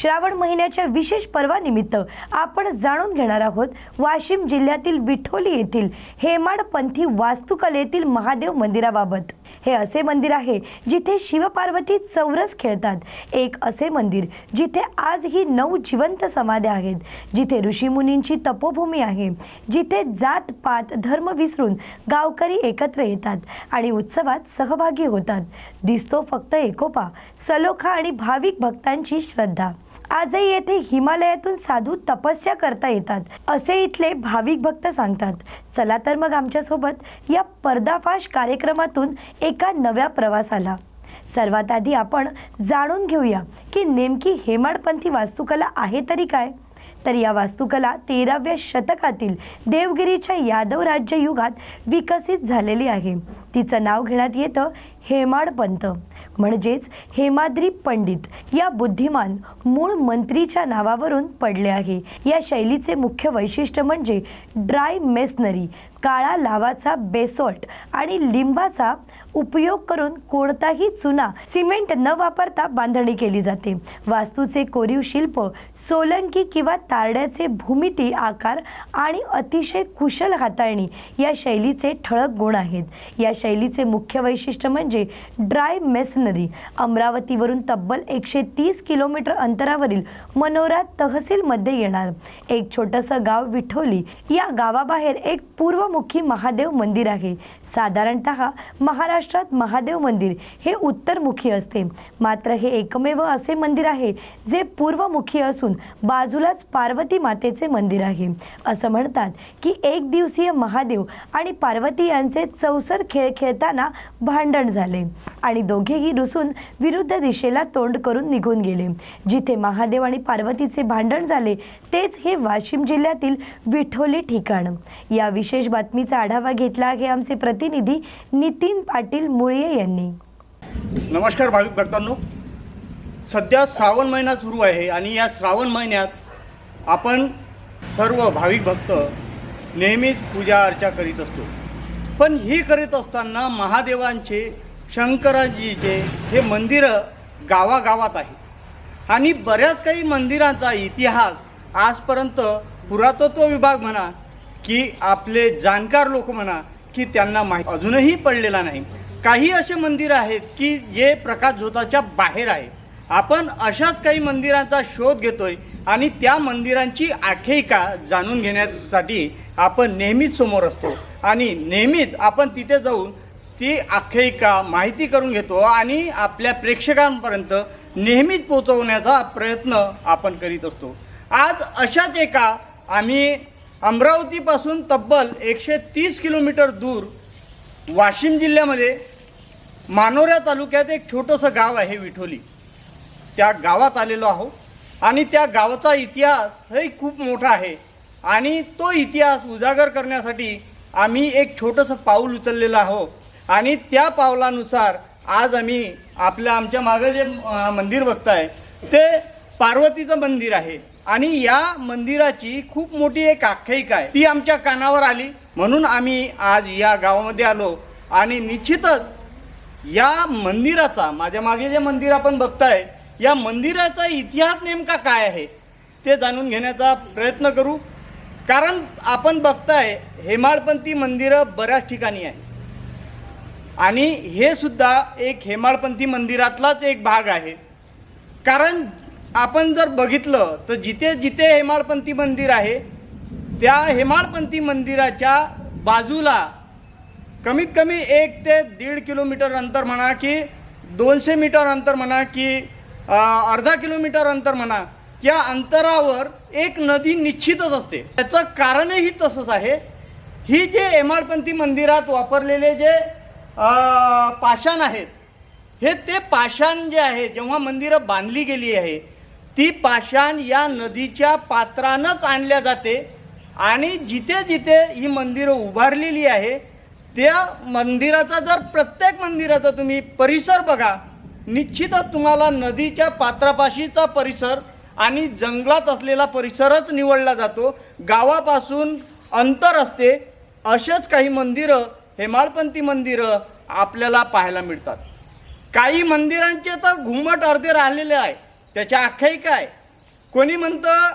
श्रावण महिन्याच्या विशेष पर्वानिमित्त आपण जाणून घेणार आहोत वाशिम जिल्ह्यातील विठोली येथील हेमाडपंथी वास्तुकलेतील महादेव मंदिराबाबत. हे असे मंदिर आहे जिथे शिवपार्वती चौरस खेळतात. एक असे मंदिर जिथे आजही नऊ जिवंत समाध्या आहेत. जिथे ऋषीमुनींची तपोभूमी आहे. जिथे जात पात धर्म विसरून गावकरी एकत्र येतात आणि उत्सवात सहभागी होतात. दिसतो फक्त एकोपा सलोखा आणि भाविक भक्तांची श्रद्धा. आजही येथे हिमालयातून साधू तपस्या करता येतात असे इथले भाविक भक्त सांगतात. चला तर मग आमच्यासोबत या पर्दाफाश कार्यक्रमातून एका नव्या प्रवासाला. सर्वात आधी आपण जाणून घेऊया की नेमकी हेमाडपंथी वास्तुकला आहे तरी काय? तर या वास्तुकला तेराव्या शतकातील देवगिरीच्या यादव राज्य युगात विकसित झालेली आहे. तिचं नाव घेण्यात येतं हेमाडपंत म्हणजेच हेमाद्री पंडित या बुद्धिमान मूळ मंत्रीच्या नावावरून पडले आहे. या शैलीचे मुख्य वैशिष्ट्य म्हणजे ड्राय मेसनरी काळा लावाचा बेसॉल्ट आणि लिंबाचा उपयोग करून कोणताही चुना सिमेंट न वापरता बांधणी केली जाते. वास्तूचे कोरीव शिल्प सोलंकी किंवा तारड्याचे भूमिती आकार आणि अतिशय कुशल हाताळणी या शैलीचे ठळक गुण आहेत. या शैलीचे मुख्य वैशिष्ट्य म्हणजे ड्राय मेसनरी. अमरावतीवरून तब्बल एकशे तीस किलोमीटर अंतरावरील मनोरा तहसीलमध्ये येणार. एक छोटंसं गाव विठोली. या गावाबाहेर एक पूर्व पूर्वमुखी महादेव मंदिर आहे. साधारणत महाराष्ट्रात महादेव मंदिर हे उत्तरमुखी असते. मात्र हे एकमेव असे मंदिर आहे जे पूर्वमुखी असून बाजूलाच पार्वती मातेचे मंदिर आहे. असं म्हणतात की एक दिवसीय महादेव आणि पार्वती यांचे चौसर खेळ खेळताना भांडण झाले आणि दोघेही रुसून विरुद्ध दिशेला तोंड करून निघून गेले. जिथे महादेव आणि पार्वतीचे भांडण झाले तेच हे वाशिम जिल्ह्यातील विठोली ठिकाण. या विशेष बातमीचा आढावा घेतला आहे आमचे प्रतिनिधी नितीन पाटील मुळये यांनी. नमस्कार भाविक भक्तांनो. सध्या श्रावण महिना सुरू आहे आणि या श्रावण महिन्यात आपण सर्व भाविक भक्त नेहमीच पूजा अर्चा करीत असतो. पण ही करीत असताना महादेवांचे शंकराजीचे हे मंदिरं गावागावात आहे. आणि बऱ्याच काही मंदिरांचा इतिहास आजपर्यंत पुरातत्व विभाग म्हणा की आपले जाणकार लोक म्हणा की त्यांना माहिती अजूनही पडलेला नाही. काही असे मंदिरं आहेत की जे प्रकाश झोताच्या बाहेर आहे. आपण अशाच काही मंदिरांचा शोध घेतोय आणि त्या मंदिरांची आख्यायिका जाणून घेण्यासाठी आपण नेहमीच समोर असतो. आणि नेहमीच आपण तिथे जाऊन ती आख्यायिका माहिती करून घेतो आणि आपल्या प्रेक्षकांपर्यंत नेहमीच पोचवण्याचा प्रयत्न आपण करीत असतो. आज अशाच एका आम्ही अमरावतीपासून तब्बल एकशे तीस किलोमीटर दूर वाशिम जिल्ह्यामध्ये मानोऱ्या तालुक्यात एक छोटंसं गाव आहे विठोली. त्या गावात आलेलो आहोत आणि त्या गावाचा इतिहास हे खूप मोठा आहे आणि तो इतिहास उजागर करण्यासाठी आम्ही एक छोटंसं पाऊल उचललेलं आहोत आणि त्या पावलानुसार आज आम्ही आपल्या आमच्या मागं जे मंदिर बघताय ते पार्वतीचं मंदिर आहे. आणि या मंदिराची खूप मोठी एक आख्यायिका आहे. ती आमच्या कानावर आली. म्हणून आम्ही आज या गावामध्ये आलो. आणि निश्चितच या मंदिराचा माझ्या मागे जे मंदिर आपण बघताय या मंदिराचा इतिहास नेमका काय आहे ते जाणून घेण्याचा प्रयत्न करू. कारण आपण बघताय हेमाळपंथी मंदिरं बऱ्याच ठिकाणी आहे आणि हे सुद्धा एक हेमाळपंथी मंदिरातलाच एक भाग आहे. कारण आपण जर बघितलं तर जिथे जिथे हेमाडपंथी मंदिर आहे त्या हेमाडपंथी मंदिराच्या बाजूला कमीत कमी एक ते दीड किलोमीटर अंतर म्हणा की दोनशे मीटर अंतर म्हणा की अर्धा किलोमीटर अंतर म्हणा या अंतरावर एक नदी निश्चितच असते. त्याचं कारणही तसंच आहे. ही जे हेमाडपंथी मंदिरात वापरलेले जे पाषाण आहेत हे ते पाषाण जे आहे जेव्हा मंदिरं बांधली गेली आहे ती पाषाण या नदीच्या पात्रानंच आणल्या जाते. आणि जिथे जिथे ही मंदिरं उभारलेली आहे त्या मंदिराचा जर प्रत्येक मंदिराचा तुम्ही परिसर बघा निश्चितच तुम्हाला नदीच्या पात्रापाशीचा परिसर आणि जंगलात असलेला परिसरच निवडला जातो. गावापासून अंतर असते असेच काही मंदिरं हेमाळपंथी मंदिरं आपल्याला पाहायला मिळतात. काही मंदिरांचे तर घुमट अर्धे राहिलेले आहे. त्याच्या आख्यायिका आहे. कोणी म्हणतं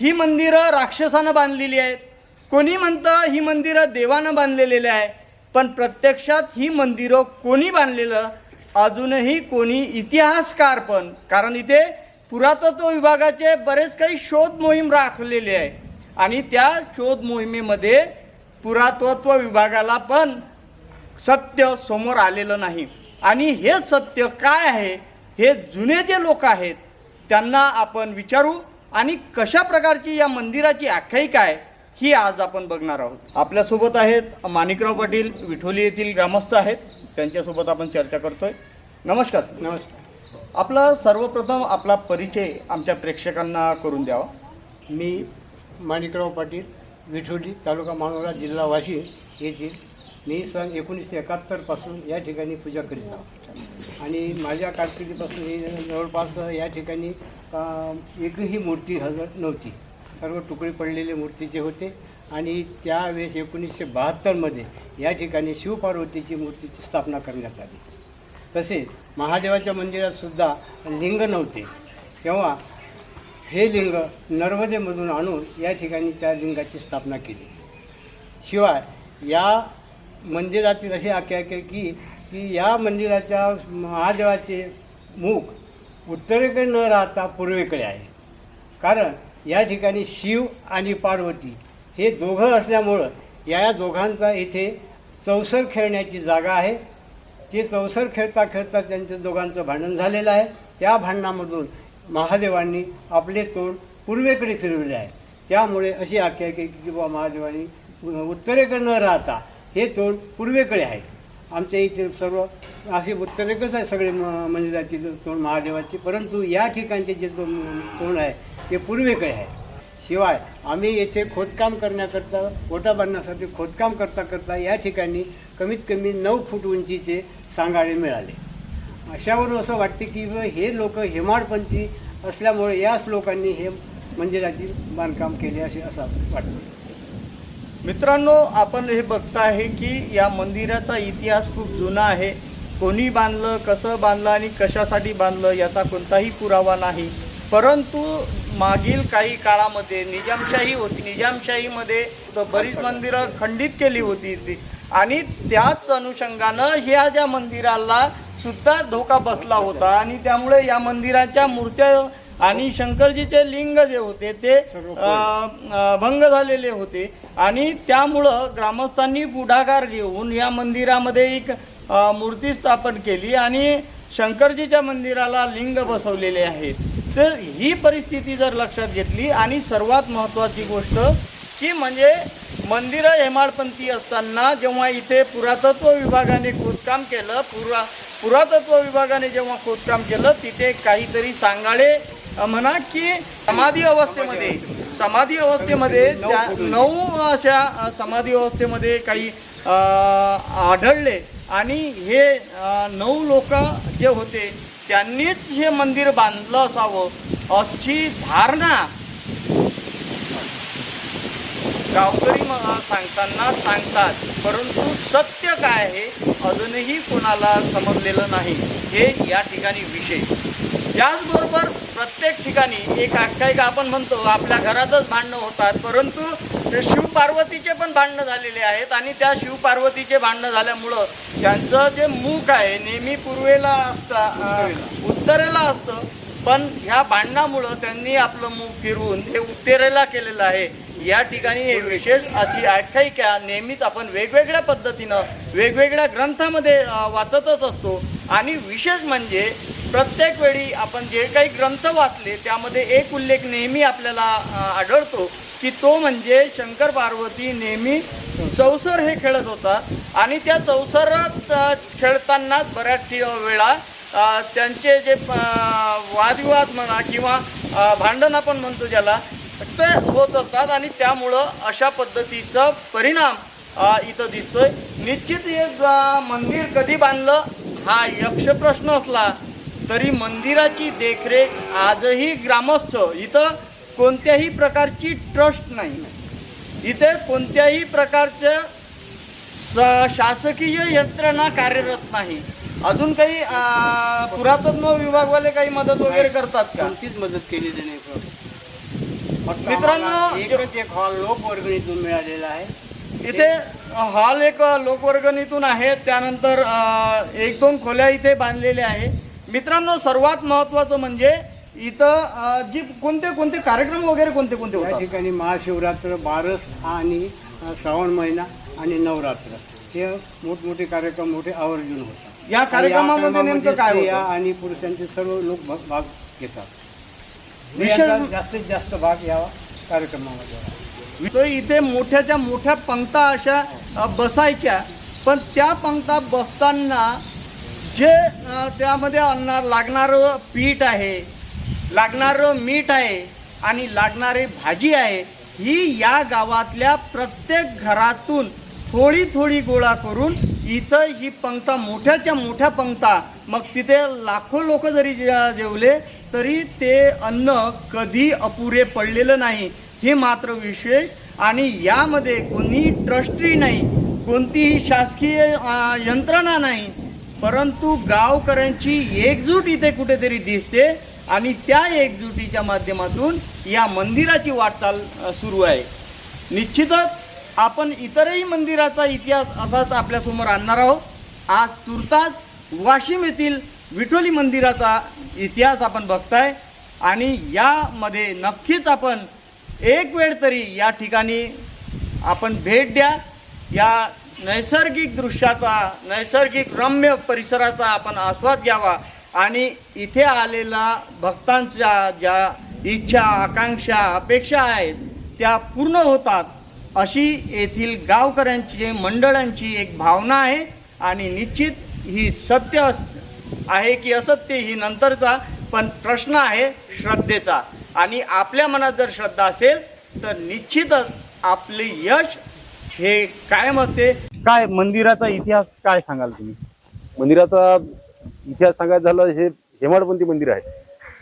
ही मंदिरं राक्षसानं बांधलेली आहेत. कोणी म्हणतं ही मंदिरं देवानं बांधलेली आहे पण प्रत्यक्षात ही मंदिरं कोणी बांधलेलं? अजूनही कोणी इतिहासकार पण. कारण इथे पुरातत्व विभागाचे बरेच काही शोध मोहीम राखलेली आहे आणि त्या शोध मोहिमेमध्ये पुरातत्व विभागाला पण सत्य समोर आलेलं नाही. आणि हे सत्य काय आहे? हे जुने जे लोक आहेत त्यांना आपण विचारू आणि कशा प्रकारची या मंदिराची आख्यायिका आहे ही आज आपण बघणार आहोत. आपल्यासोबत आहेत माणिकराव पाटील विठोली येथील ग्रामस्थ आहेत. त्यांच्यासोबत आपण चर्चा करतोय. नमस्कार. नमस्कार. आपला सर्वप्रथम आपला परिचय आमच्या प्रेक्षकांना करून द्यावा. मी माणिकराव पाटील विठोली तालुका मानोरा जिल्हा वाशिम येथील. मी सन एकोणीसशे एकाहत्तरपासून या ठिकाणी पूजा करीत आहोत आणि माझ्या कारकिर्दीपासून हे जवळपास या ठिकाणी एकही मूर्ती हजर नव्हती. सर्व तुकडे पडलेले मूर्तीचे होते. आणि त्यावेळेस एकोणीसशे बहात्तरमध्ये या ठिकाणी शिवपार्वतीची मूर्तीची स्थापना करण्यात आली. तसेच महादेवाच्या मंदिरातसुद्धा लिंग नव्हते. तेव्हा हे लिंग नर्मदेमधून आणून या ठिकाणी त्या लिंगाची स्थापना केली. शिवाय या मंदिरातील अशी आख्यायिका की की या मंदिराच्या महादेवाचे मुख उत्तरेकडे न राहता पूर्वेकडे आहे. कारण या ठिकाणी शिव आणि पार्वती हे दोघं असल्यामुळं या दोघांचा इथे चौसर खेळण्याची जागा आहे. ते चौसर खेळता खेळता त्यांचं दोघांचं भांडण झालेलं आहे. त्या भांडणामधून महादेवांनी आपले तोंड पूर्वेकडे फिरवले आहे. त्यामुळे अशी आख्यायिका की बाबा महादेवांनी उत्तरेकडे न राहता हे तोंड पूर्वेकडे आहे. आमच्या इथे सर्व असे उत्तरेकच आहे सगळे म- मंदिराची तोंड महादेवाची. परंतु या ठिकाणचे जे तो तोंड आहे ते पूर्वेकडे आहे. शिवाय आम्ही येथे खोदकाम करण्याकरता ओटा बांधण्यासाठी खोदकाम करता करता या ठिकाणी कमीत कमी नऊ फूट उंचीचे सांगाडे मिळाले. अशावरून असं वाटते की हे लोक हेमाडपंथी असल्यामुळे याच लोकांनी हे मंदिराची बांधकाम केले असे असं वाटतं. मित्रांनो आपण हे बघता आहे की या मंदिराचा इतिहास खूप जुना आहे. कोणी बांधलं कसं बांधलं आणि कशासाठी बांधलं याचा कोणताही पुरावा नाही. परंतु मागील काही काळामध्ये निजामशाही होती. निजामशाहीमध्ये तर बरीच मंदिरं खंडित केली होती ती आणि त्याच अनुषंगानं ह्या ज्या मंदिराला सुद्धा धोका बसला होता आणि त्यामुळे या मंदिराच्या मूर्त्या आणि शंकरजीचे लिंग जे होते ते भंग झालेले होते. आणि त्यामुळं ग्रामस्थांनी पुढाकार घेऊन या मंदिरामध्ये एक मूर्ती स्थापन केली आणि शंकरजीच्या मंदिराला लिंग बसवलेले आहेत. तर ही परिस्थिती जर लक्षात घेतली आणि सर्वात महत्त्वाची गोष्ट की म्हणजे मंदिरं हेमाडपंथी असताना जेव्हा इथे पुरातत्व विभागाने खोदकाम केलं पुरा पुरातत्व विभागाने जेव्हा खोदकाम केलं तिथे काहीतरी सांगाडे अ, म्हणा की समाधी अवस्थेमध्ये समाधी अवस्थेमध्ये त्या नऊ अशा समाधी अवस्थेमध्ये काही आढळले. आणि हे नऊ लोक जे होते त्यांनीच हे मंदिर बांधलं असावं अशी धारणा गावकरी सांगताना सांगतात. परंतु सत्य काय आहे अजूनही कोणाला समजलेलं नाही. हे या ठिकाणी विशेष. याचबरोबर प्रत्येक ठिकाणी एक आख्यायिका आपण म्हणतो आपल्या घरातच भांडणं होतात. परंतु शिवपार्वतीचे पण भांडणं झालेले आहेत आणि त्या शिवपार्वतीचे भांडणं झाल्यामुळं त्यांचं जे मुख आहे नेहमी पूर्वेला असतं उत्तरेला असतं. पण ह्या भांडणामुळं त्यांनी आपलं मुख फिरवून हे उत्तरेला केलेलं आहे. या ठिकाणी हे विशेष अशी आख्यायिका नेहमीच आपण वेगवेगळ्या पद्धतीनं वेगवेगळ्या ग्रंथामध्ये वाचतच असतो. आणि विशेष म्हणजे प्रत्येक वेळी आपण जे काही ग्रंथ वाचले त्यामध्ये एक उल्लेख नेहमी आपल्याला आढळतो की तो म्हणजे शंकर पार्वती नेहमी चौसर हे खेळत होता आणि त्या चौसरात खेळतानाच बऱ्याच वेळा त्यांचे जे वादविवाद म्हणा किंवा भांडण आपण म्हणतो ज्याला ते होत असतात आणि त्यामुळं अशा पद्धतीचा परिणाम इथं दिसतोय. निश्चित हे मंदिर कधी बांधलं? हा यक्ष प्रश्न असला तरी मंदिराची देखरेख आजही ग्रामस्थ इथं कोणत्याही प्रकारची ट्रस्ट नाही. इथे कोणत्याही प्रकारचं स शासकीय यंत्रणा कार्यरत नाही. अजून काही पुरातत्व विभागवाले काही मदत वगैरे करतात का? कोणतीच मदत केलेली नाही सर. मित्रांनो, एकच एक हॉल लोकवर्गणीतून मिळालेला आहे. इथे हॉल एक लोकवर्गणीतून आहे त्यानंतर एक दोन खोल्या इथे बांधलेल्या आहे. मित्रांनो सर्वात महत्त्वाचं म्हणजे इथं जी कोणते कोणते कार्यक्रम वगैरे कोणते कोणते या होतात? ठिकाणी महाशिवरात्र बारस आणि अ, श्रावण महिना आणि नवरात्र हे मोठमोठे कार्यक्रम मोठे आवर्जून होतात. या आणि कार्यक्रमामध्ये नेमकं काय स्त्रिया होतं? आणि पुरुषांचे सर्व लोक भाग भाग घेतात. विशेष- स्त्रियांचा जास्तीत जास्त भाग या कार्यक्रमामध्ये आहे. तर इथे मोठ्याच्या मोठ्या पंक्ता अशा अ, बसायच्या. पण त्या पंक्ता बसताना जे त्यामध्ये आणणार लागणारं पीठ आहे लागणारं मीठ आहे आणि लागणारी भाजी आहे ही या गावातल्या प्रत्येक घरातून थोडी थोडी गोळा करून इथं ही पंक्ता मोठ्याच्या मोठ्या पंक्ता मग तिथे लाखो लोक जरी जेवले तरी ते अन्न कधी अपुरे पडलेलं नाही हे मात्र विशेष. आणि यामध्ये कोणी ट्रस्टी नाही कोणतीही शासकीय यंत्रणा नाही परंतु गावकऱ्यांची एकजूट इथे कुठेतरी दिसते आणि त्या एकजुटीच्या माध्यमातून या मंदिराची वाटचाल सुरू आहे. निश्चितच आपण इतरही मंदिराचा इतिहास असाच आपल्यासमोर आणणार आहोत. आज तुर्तास वाशिम येथील विठोली मंदिराचा इतिहास आपण बघताय आणि यामध्ये नक्कीच आपण एक वेळ तरी या ठिकाणी आपण भेट द्या. या नैसर्गिक दृश्याचा नैसर्गिक रम्य परिसराचा आपण आस्वाद घ्यावा. आणि इथे आलेला भक्तांच्या ज्या इच्छा आकांक्षा अपेक्षा आहेत त्या पूर्ण होतात. अशी येथील गावकऱ्यांची मंडळांची एक भावना आहे. आणि निश्चित ही सत्य अस- आहे की असत्य ही नंतरचा पण प्रश्न आहे श्रद्धेचा. आणि आपल्या मनात जर श्रद्धा असेल तर निश्चितच आपले यश हे कायम असते. काय मंदिराचा इतिहास काय सांगाल तुम्ही? मंदिराचा इतिहास सांगायचं झालं हे हेमाडपंथी मंदिर आहे.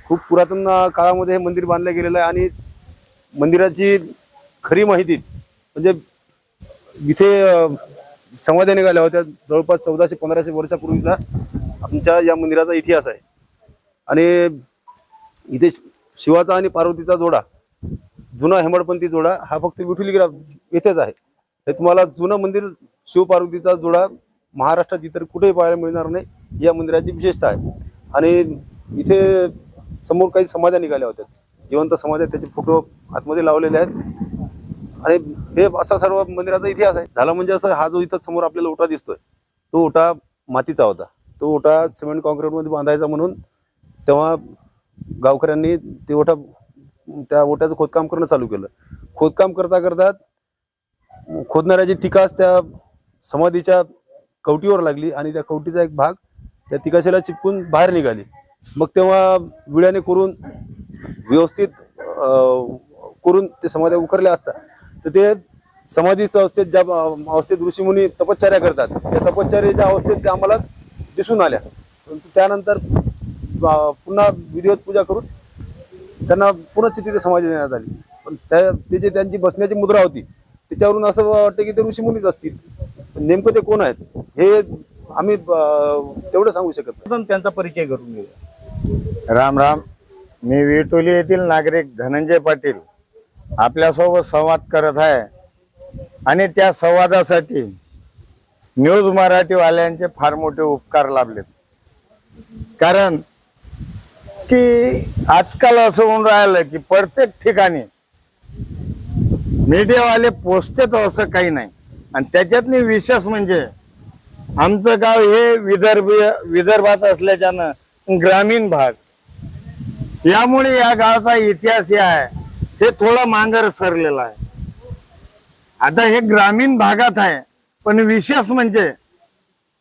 खूप पुरातन काळामध्ये हे मंदिर बांधलं गेलेलं आहे आणि मंदिराची खरी माहिती म्हणजे इथे अं, समाध्या निघाल्या होत्या जवळपास चौदाशे पंधराशे वर्षापूर्वीचा आमच्या या मंदिराचा इतिहास आहे. आणि इथे शिवाचा आणि पार्वतीचा जोडा जुना हेमाडपंथी जोडा हा फक्त विठुली येथेच आहे. हे तुम्हाला जुनं मंदिर शिवपार्वतीचा जोडा महाराष्ट्रात इतर कुठेही पाहायला मिळणार नाही. या मंदिराची विशेषता आहे. आणि इथे समोर काही समाध्या निघाल्या होत्या. जिवंत समाध्या त्याचे फोटो आतमध्ये लावलेले आहेत. आणि हे असा सर्व मंदिराचा इतिहास आहे. झाला म्हणजे असं हा जो इथं समोर आपल्याला ओटा दिसतोय तो ओटा मातीचा होता. तो ओटा सिमेंट कॉन्क्रीटमध्ये बांधायचा म्हणून तेव्हा गावकऱ्यांनी ते ओटा त्या ओट्याचं खोदकाम करणं चालू केलं. खोदकाम करता करता खोदणाऱ्याची तिकास त्या समाधीच्या कवटीवर लागली आणि त्या कवटीचा एक भाग त्या तिकाशीला चिपकून बाहेर निघाली. मग तेव्हा विड्याने करून व्यवस्थित करून ते समाध्या उकरल्या असतात तर ते समाधीच्या अवस्थेत ज्या अवस्थेत ऋषीमुनी तपश्चर्या करतात. त्या तपश्चर्याच्या अवस्थेत त्या आम्हाला दिसून आल्या. परंतु त्यानंतर पुन्हा विधिवत पूजा करून त्यांना पुन्हा तिथे समाधी देण्यात आली. पण त्या ते जे त्यांची बसण्याची मुद्रा होती त्याच्यावरून असं वाटतं की ते ऋषीमुनीच असतील. नेमकं ते कोण आहेत? हे आम्ही तेवढं सांगू शकत नाही. पण त्यांचा परिचय करून घेऊया. राम राम. मी विटोली येथील नागरिक धनंजय पाटील. आपल्यासोबत संवाद करत आहे. आणि त्या संवादासाठी न्यूज मराठीवाल्यांचे फार मोठे उपकार लाभलेत. कारण की आजकाल असं होऊन राहिलं की प्रत्येक ठिकाणी मीडियावाले पोचतात असं काही नाही. आणि त्याच्यातनी विशेष म्हणजे आमचं गाव हे विदर्भ विदर्भात असल्याच्यानं ग्रामीण भाग. यामुळे या गावाचा इतिहास हे आहे हे थोडा मांगर सरलेला आहे. आता हे ग्रामीण भागात आहे पण विशेष म्हणजे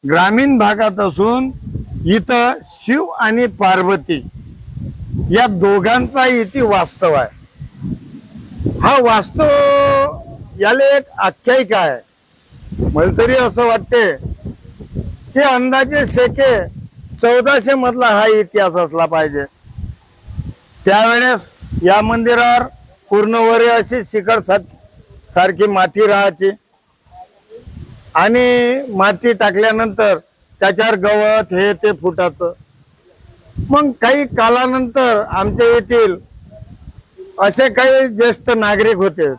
ग्रामीण भागात असून इथं शिव आणि पार्वती या दोघांचा इथे वास्तव आहे. हा वास्तव याला एक आख्यायिका आहे. मला तरी असं वाटते की अंदाजे शेके चौदाशे मधला हा इतिहास असला पाहिजे. त्यावेळेस या मंदिरावर पूर्णवरे अशी शिखर सारखी माती राहायची. आणि माती टाकल्यानंतर त्याच्यावर गवत हे ते फुटाचं मग काही कालानंतर आमच्या येथील असे काही ज्येष्ठ नागरिक होते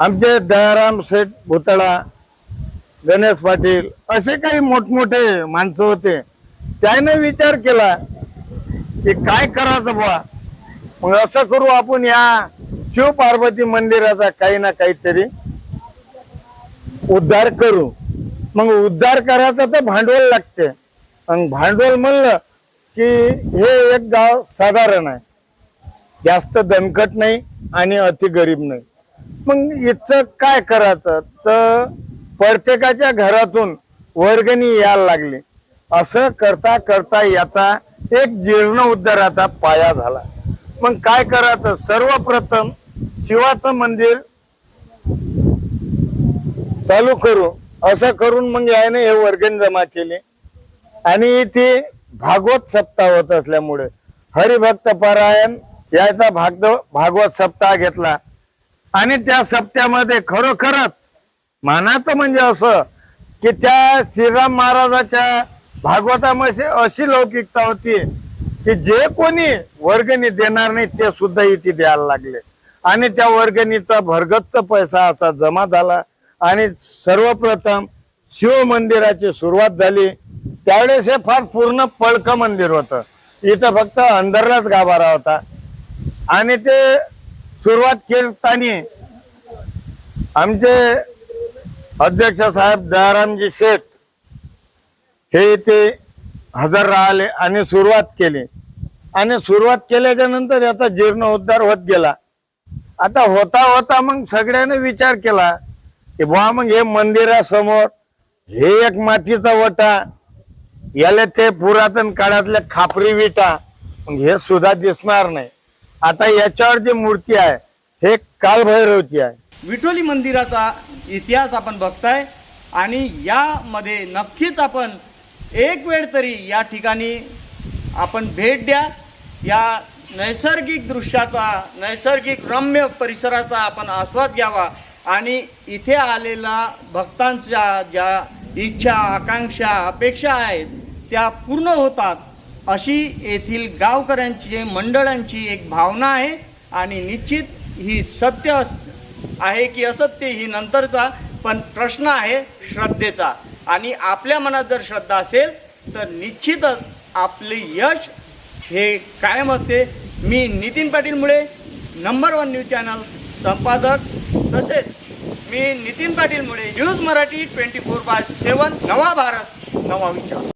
आमचे दयाराम शेठ भुतळा गणेश पाटील असे काही मोठमोठे माणसं होते. त्याने विचार केला की काय करायचं बुवा? मग असं करू आपण या शिवपार्वती मंदिराचा काही ना काहीतरी उद्धार करू. मग उद्धार करायचं तर भांडवल लागते. आणि भांडवल म्हणलं की हे एक गाव साधारण आहे. जास्त दणकट नाही आणि अति गरीब नाही. मग इथं काय करायचं? तर प्रत्येकाच्या घरातून वर्गणी यायला लागली. असं करता करता याचा एक जीर्ण उद्धाराचा पाया झाला. मग काय करायचं? सर्वप्रथम शिवाचं मंदिर चालू करू. असं करून मग याने हे वर्गणी जमा केले. आणि इथे भागवत सप्ताह होत असल्यामुळे हरिभक्त परायण याचा भागव भागवत सप्ताह घेतला. आणि त्या सप्त्यामध्ये खरोखरच मानाचं म्हणजे असं की त्या श्रीराम महाराजाच्या भागवतामध्ये अशी लौकिकता होती की जे कोणी वर्गणी देणार नाही ते सुद्धा इथे द्यायला लागले. आणि त्या वर्गणीचा भरगच्च पैसा असा जमा झाला आणि सर्वप्रथम शिव मंदिराची सुरुवात झाली. त्यावेळेस हे फार पूर्ण पळक मंदिर होतं. इथं फक्त अंदरलाच गाभारा होता. आणि ते सुरुवात केली आमचे अध्यक्ष साहेब दयारामजी शेठ हे इथे हजर राहिले आणि सुरुवात केली. आणि सुरुवात केल्याच्यानंतर याचा जीर्ण उद्धार होत गेला. आता होता होता मग सगळ्यांनी विचार केला की बुवा मग हे मंदिरासमोर हे एक मातीचा वटा याला ते पुरातन काळातल्या खापरी विटा मग हे सुद्धा दिसणार नाही. आता याच्यावर जी मूर्ती आहे हे कालभैरवची आहे. विठोली मंदिराचा इतिहास आपण बघताय आणि यामध्ये नक्कीच आपण एक वेळ तरी या ठिकाणी आपण भेट द्या. या नैसर्गिक दृश्याचा नैसर्गिक रम्य परिसराचा आपण आस्वाद घ्यावा आणि इथे आलेला भक्तांच्या ज्या इच्छा आकांक्षा अपेक्षा आहेत त्या पूर्ण होतात. अशी येथील गावकऱ्यांची मंडळांची एक भावना आहे आणि निश्चित ही सत्य अस- आहे की असत्य ही नंतरचा पण प्रश्न आहे श्रद्धेचा. आणि आपल्या मनात जर श्रद्धा असेल तर निश्चितच आपले यश हे कायम असते. मी नितीन पाटील मुळे नंबर वन न्यूज चॅनल संपादक. तसेच मी नितीन पाटील मुळे news Marathi twenty four by seven नवा भारत नवा विचार.